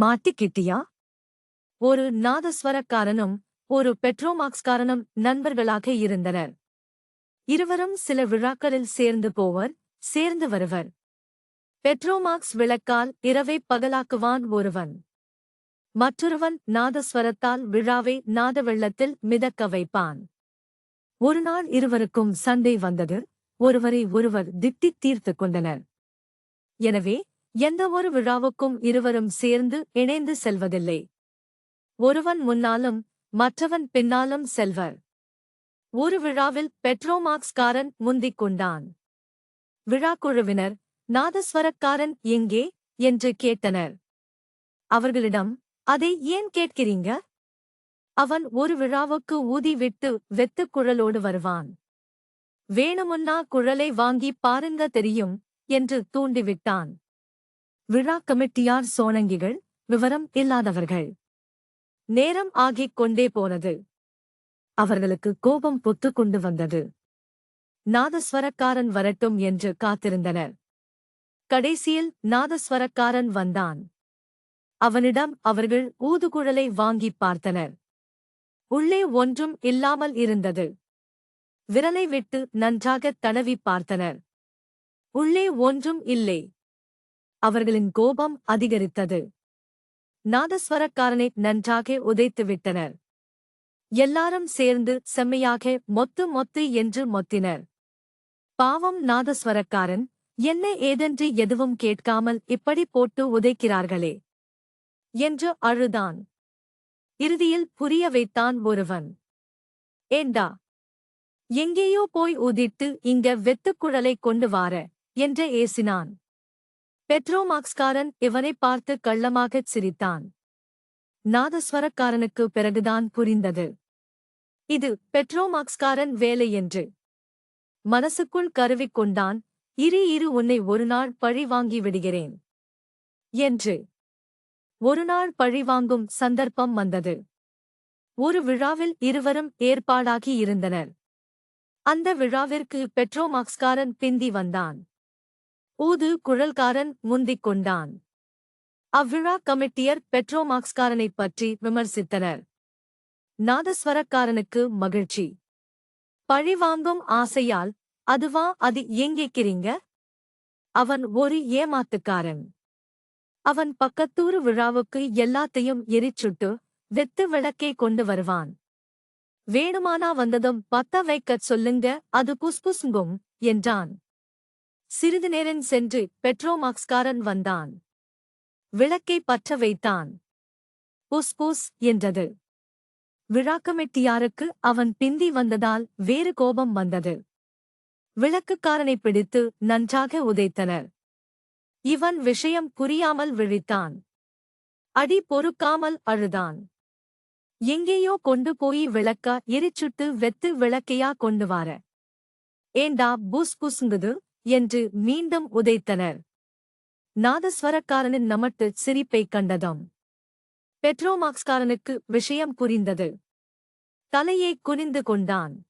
மாட்டிக்கிட்டியா? ஒரு நாதஸ்வரக்காரனும் ஒரு பெட்ரோமாக்ஸ்காரனும் நண்பர்களாக இருந்தனர். இருவரும் சில விழாக்களில் சேர்ந்து போவர் சேர்ந்து வருவர். பெட்ரோமாக்ஸ் விளக்கால் இரவை பகலாக்குவான் ஒருவன். மற்றொருவன் நாதஸ்வரத்தால் விழாவை நாத வெள்ளத்தில் மிதக்க வைப்பான். ஒருநாள் இருவருக்கும் சண்டை வந்தது ஒருவரை ஒருவர் திட்டித் தீர்த்துக் கொண்டனர். எனவே எந்த ஒரு விழாவுக்கும் இருவரும் சேர்ந்து இணைந்து செல்வதில்லை. ஒருவன் முன்னாலும் மற்றவன் பின்னாலும் செல்வர். ஒரு விழாவில் பெட்ரோமாக்ஸ்காரன் முந்திக் கொண்டான். விழாக்குழுவினர் நாதஸ்வரக்காரன் எங்கே? என்று கேட்டனர். அவர்களிடம் அதை ஏன் கேட்கிறீங்க? அவன் ஒரு விழாவுக்கு ஊதி விட்டு வெத்துக் குழலோடு வருவான். வேணுமுன்னா குழலை வாங்கி பாருங்க தெரியும் என்று தூண்டிவிட்டான். விழா கமிட்டியார் சோனங்கிகள் விவரம் இல்லாதவர்கள். நேரம் ஆகிக் கொண்டே போனது. அவர்களுக்கு கோபம் பொத்துக் கொண்டு வந்தது. நாதஸ்வரக்காரன் வரட்டும் என்று காத்திருந்தனர். கடைசியில் நாதஸ்வரக்காரன் வந்தான். அவனிடம் அவர்கள் ஊதுகுழலை வாங்கிப் பார்த்தனர். உள்ளே ஒன்றும் இல்லாமல் இருந்தது. விரலை விட்டு நன்றாகத் தடவி பார்த்தனர். உள்ளே ஒன்றும் இல்லை. அவர்களின் கோபம் அதிகரித்தது. நாதஸ்வரக்காரனை நன்றாக உதைத்து விட்டனர் எல்லாரும் சேர்ந்து செம்மையாக மொத்து மொத்து என்று மொத்தினர். பாவம் நாதஸ்வரக்காரன் என்ன ஏதென்று எதுவும் கேட்காமல் இப்படி போட்டு உதைக்கிறார்களே என்று அழுதான். இறுதியில் புரிய வைத்தான் ஒருவன். ஏண்டா? எங்கேயோ போய் உதிட்டு இங்க வெத்துக்குழலை கொண்டு வார என்று ஏசினான். பெட்ரோமாக்ஸ்காரன் இவனை பார்த்து கள்ளமாகச் சிரித்தான். நாதஸ்வரக்காரனுக்கு பிறகுதான் புரிந்தது. இது பெட்ரோமாக்ஸ்காரன் வேலை என்று. மனசுக்குள் கருவிக்கொண்டான் இரு இரு உன்னை ஒருநாள் பழி வாங்கி விடுகிறேன். என்று. ஒருநாள் பழிவாங்கும் சந்தர்ப்பம் வந்தது. ஒரு விழாவில் இருவரும் ஏற்பாடாகி இருந்தனர். அந்த விழாவிற்கு பெட்ரோமாக்ஸ்காரன் பிந்தி வந்தான். ஊது குழல்காரன் முந்திக் கொண்டான். அவ்விழா கமிட்டியர் பெட்ரோமாக்ஸ்காரனைப் பற்றி விமர்சித்தனர். நாதஸ்வரக்காரனுக்கு மகிழ்ச்சி. பழிவாங்கும் ஆசையால் அதுவா அது ஏங்கிக்கிறீங்க? அவன் ஒரு ஏமாத்துக்காரன். அவன் பக்கத்தூரு விழாவுக்கு எல்லாத்தையும் எரிச்சுட்டு வெத்து விளக்கே கொண்டு வருவான். வேணுமானா வந்ததும் பத்த வைக்கச் சொல்லுங்க அது புஸ்புஸ்ங்கும் என்றான். சிறிது நேரம் சென்று பெட்ரோமாக்ஸ்காரன் வந்தான். விளக்கை பற்ற வைத்தான். புஸ் புஸ் என்றது. விழாக்கமெட்டியாருக்கு அவன் பிந்தி வந்ததால் வேறு கோபம் வந்தது. விளக்குக்காரனை பிடித்து நன்றாக உதைத்தனர். இவன் விஷயம் புரியாமல் விழித்தான். அடி பொறுக்காமல் அழுதான். எங்கேயோ கொண்டு போய் விளக்க எரிச்சுட்டு வெத்து விளக்கையா கொண்டு வார. ஏண்டா புஸ் புஸ்ங்குது? என்று மீண்டும் உதைத்தனர். நாதஸ்வரக்காரனின் நமட்டு சிரிப்பைக் கண்டதும். பெட்ரோமாக்ஸ்காரனுக்கு விஷயம் புரிந்தது. தலையை குனிந்து கொண்டான்.